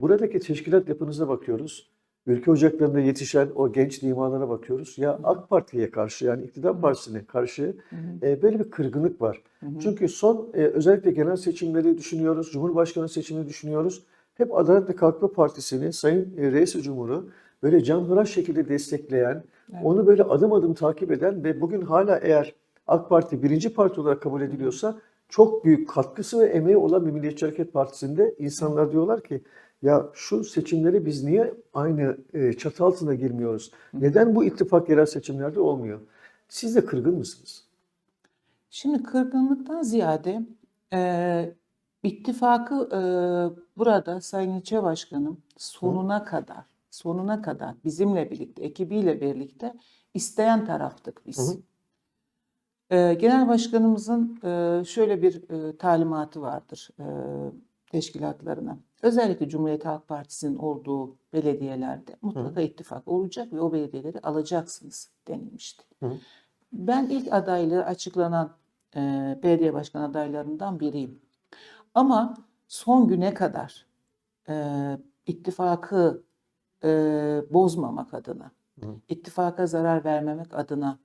Buradaki teşkilat yapınıza bakıyoruz. Ülke ocaklarında yetişen o genç limalara bakıyoruz. Ya AK Parti'ye karşı yani iktidar partisine karşı e, böyle bir kırgınlık var. Çünkü son e, özellikle genel seçimleri düşünüyoruz, Cumhurbaşkanı seçimini düşünüyoruz. Hep Adalet ve Kalkınma Partisi'ni Sayın e, Reis Cumhur'u böyle canhıraş şekilde destekleyen, onu böyle adım adım takip eden ve bugün hala eğer AK Parti birinci parti olarak kabul ediliyorsa çok büyük katkısı ve emeği olan bir Milliyetçi Hareket Partisi'nde insanlar diyorlar ki ya şu seçimleri biz niye aynı e, çatı altına girmiyoruz? Neden bu ittifak yerel seçimlerde olmuyor? Siz de kırgın mısınız? Şimdi kırgınlıktan ziyade e, ittifakı e, burada Sayın İlçe Başkanım sonuna kadar, sonuna kadar bizimle birlikte, ekibiyle birlikte isteyen taraftık biz. Hı hı. E, Genel Başkanımızın e, şöyle bir e, talimatı vardır e, teşkilatlarına. Özellikle Cumhuriyet Halk Partisi'nin olduğu belediyelerde mutlaka ittifak olacak ve o belediyeleri alacaksınız denilmişti. Hı hı. Ben ilk adaylığı açıklanan e, belediye başkan adaylarından biriyim. Ama son güne kadar e, ittifakı e, bozmamak adına, Hı. ittifaka zarar vermemek adına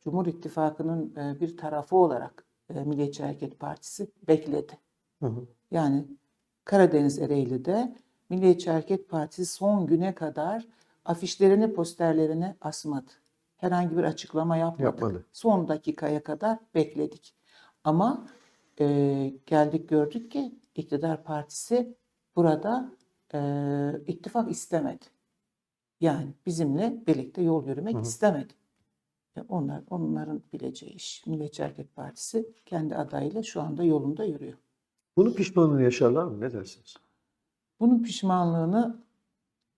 Cumhur İttifakı'nın e, bir tarafı olarak e, Milliyetçi Hareket Partisi bekledi. Hı hı. Yani Karadeniz Ereğli'de Milliyetçi Hareket Partisi son güne kadar afişlerini, posterlerini asmadı. Herhangi bir açıklama yapmadı. Yapmadı. Son dakikaya kadar bekledik. Ama e, geldik gördük ki iktidar partisi burada e, ittifak istemedi. Yani bizimle birlikte yol yürümek Hı hı. istemedi. E, Onlar, onların bileceği iş. Milliyetçi Hareket Partisi kendi adayıyla şu anda yolunda yürüyor. Bunun pişmanlığını yaşarlar mı? Ne dersiniz? Bunun pişmanlığını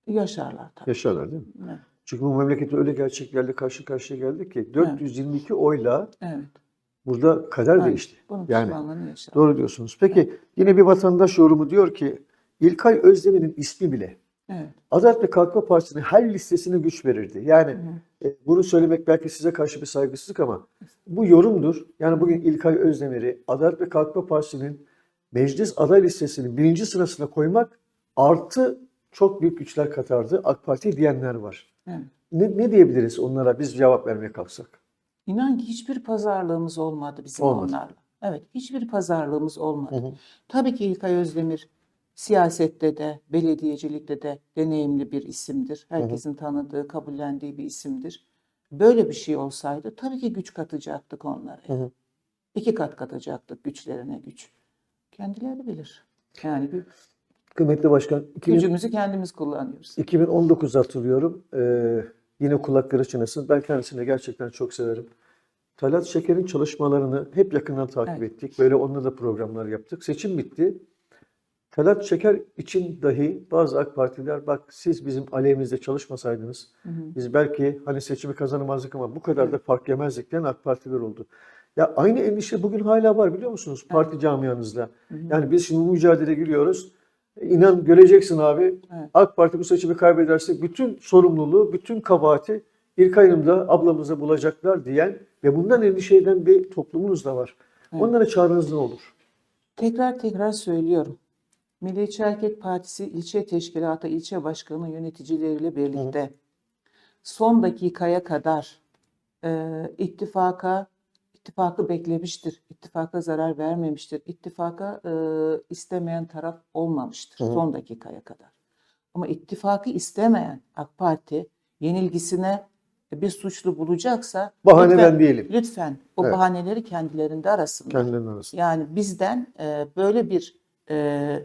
yaşarlar tabii. Yaşarlar değil mi? Evet. Çünkü bu memlekette öyle gerçeklerle karşı karşıya geldik ki 422 oyla evet. burada kader Aynen. değişti. Bunun Yani yaşarlar. doğru diyorsunuz. Peki yine bir vatandaş yorumu diyor ki İlkay Özdemir'in ismi bile Evet. Adalet ve Kalkınma Partisi'nin her listesine güç verirdi. Yani e, bunu söylemek belki size karşı bir saygısızlık ama bu yorumdur. Yani bugün İlkay Özdemir'i Adalet ve Kalkınma Partisi'nin meclis aday listesinin birinci sırasına koymak artı çok büyük güçler katardı AK Parti diyenler var. Evet. Ne, ne diyebiliriz onlara biz cevap vermeye kalksak? İnan ki hiçbir pazarlığımız olmadı bizim Olmadı. onlarla. Evet, hiçbir pazarlığımız olmadı. Hı hı. Tabii ki İlkay Özdemir siyasette de, belediyecilikte de deneyimli bir isimdir. Herkesin tanıdığı, kabullendiği bir isimdir. Böyle bir şey olsaydı tabii ki güç katacaktık onlara. Hı hı. İki kat katacaktık güçlerine güç. Kendileri bilir. Yani bir Kıymetli Başkan, 2000 gücümüzü kendimiz kullanıyoruz. 2019 hatırlıyorum. Ee, yine kulakları çınlasın. Ben kendisini gerçekten çok severim. Talat Şeker'in çalışmalarını hep yakından takip Evet. ettik. Böyle onunla da programlar yaptık. Seçim bitti. Talat Şeker için dahi bazı AK Partiler bak siz bizim aleyhimizde çalışmasaydınız biz belki hani seçimi kazanamazdık ama bu kadar da fark yemezdik diyen AK Partiler oldu. Ya aynı endişe bugün hala var biliyor musunuz parti camianızda. Yani biz şimdi bu mücadeleye giriyoruz. İnan göreceksin abi. Evet. AK Parti bu seçimi kaybederse bütün sorumluluğu, bütün kabahati İlkay Hanım'da, ablamızda bulacaklar diyen ve bundan endişe eden bir toplumumuz da var. Onlara çağrınız ne olur? Tekrar tekrar söylüyorum. Milliyetçi Hareket Partisi ilçe teşkilatı, ilçe başkanı yöneticileriyle birlikte son dakikaya kadar e, ittifaka ittifakı beklemiştir. İttifaka zarar vermemiştir. İttifaka e, istemeyen taraf olmamıştır Hı hı. son dakikaya kadar. Ama ittifakı istemeyen AK Parti yenilgisine bir suçlu bulacaksa Bahane lütfen, ben değilim. lütfen o Evet. bahaneleri kendilerinde arasınlar. Kendilerinin arasında. Yani bizden e, böyle bir e,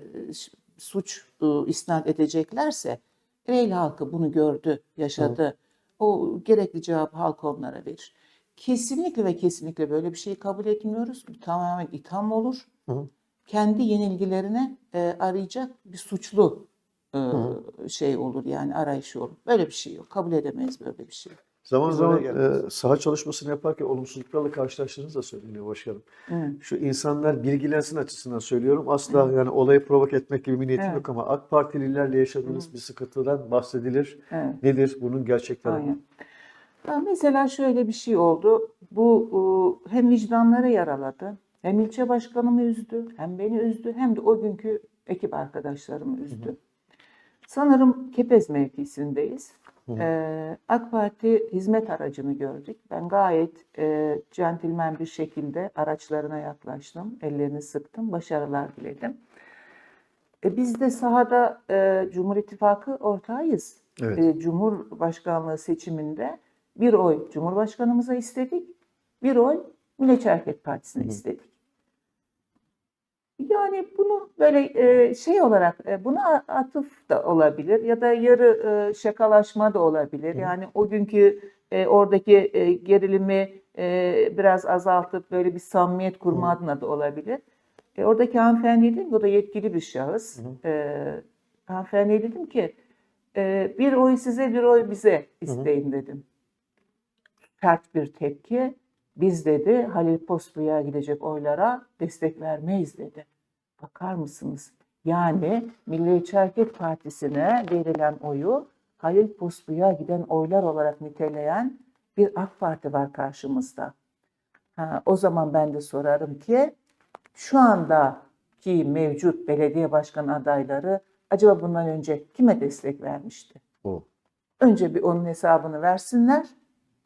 suç e, isnat edeceklerse Ereğli halkı bunu gördü, yaşadı. O gerekli cevabı halk onlara verir. Kesinlikle ve kesinlikle böyle bir şeyi kabul etmiyoruz. Bu tamamen itham olur. Hı hı. Kendi yenilgilerine e, arayacak bir suçlu e, hı. şey olur yani arayışı olur. Böyle bir şey yok. Kabul edemeyiz böyle bir şey. Zaman Biz zaman e, saha çalışmasını yaparken olumsuzluklarla karşılaştığınız da söyleniyor başkanım. Evet. Şu insanlar bilgilensin açısından söylüyorum. Asla yani olayı provoke etmek gibi bir niyetim Evet. yok ama AK Partililerle yaşadığınız bir sıkıntıdan bahsedilir. Evet. Nedir bunun gerçekleri? Aynen. Ya mesela şöyle bir şey oldu. Bu e, hem vicdanları yaraladı, hem ilçe başkanımı üzdü, hem beni üzdü, hem de o günkü ekip arkadaşlarımı üzdü. Sanırım Kepez mevkisindeyiz. Ee, AK Parti hizmet aracını gördük. Ben gayet e, centilmen bir şekilde araçlarına yaklaştım. Ellerini sıktım. Başarılar diledim. E, biz de sahada e, Cumhur İttifakı ortağıyız. Evet. E, Cumhurbaşkanlığı seçiminde bir oy Cumhurbaşkanımıza istedik. Bir oy Milliyetçi Hareket Partisi'ne istedik. Yani bunu böyle e, şey olarak e, buna atıf da olabilir ya da yarı e, şakalaşma da olabilir. Yani o günkü oradaki gerilimi biraz azaltıp böyle bir samimiyet kurma adına da olabilir. Oradaki hanımefendi dedim o da yetkili bir şahıs. E, hanımefendiye dedim ki bir oy size bir oy bize isteyin dedim. Sert bir tepki. Biz dedi Halil Pospuya'ya gidecek oylara destek vermeyiz dedi. Bakar mısınız? Yani Milliyetçi Hareket Partisi'ne verilen oyu Halil Pospuya'ya giden oylar olarak niteleyen bir AK Parti var karşımızda. Ha, o zaman ben de sorarım ki şu andaki mevcut belediye başkan adayları acaba bundan önce kime destek vermişti? O. Önce bir onun hesabını versinler.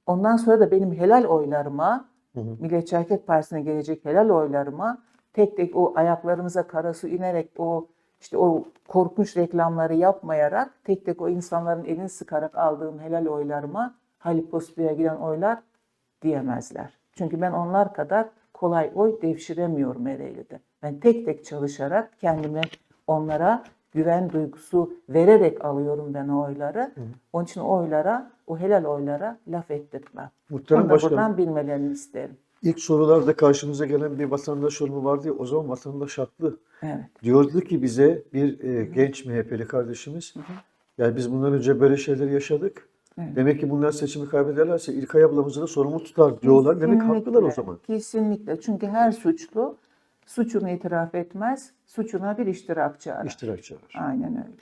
Ondan sonra da benim helal oylarıma, Milliyetçi Hareket Partisi'ne gelecek helal oylarıma tek tek o ayaklarımıza kara su inerek o işte o korkunç reklamları yapmayarak tek tek o insanların elini sıkarak aldığım helal oylarıma Halil Pospuya'ya giden oylar diyemezler. Çünkü ben onlar kadar kolay oy devşiremiyorum Ereğli'de. Ben tek tek çalışarak kendime onlara güven duygusu vererek alıyorum ben o oyları. Onun için o oylara, o helal oylara laf ettirtmem. Muhterem Onu da Başkanım. buradan bilmelerini isterim. İlk sorularda karşımıza gelen bir vatandaş yorumu vardı ya, o zaman vatandaş haklı. Evet. Diyordu ki bize bir e, genç MHP'li kardeşimiz, yani biz bundan önce böyle şeyler yaşadık. Evet. Demek ki bunlar seçimi kaybederlerse İlkay ablamızı da sorumlu tutar diyorlar. Demek haklılar o Kesinlikle, zaman. Kesinlikle. Çünkü her suçlu suçunu itiraf etmez, suçuna bir iştirakçı arar. İştirakçılar. Aynen öyle.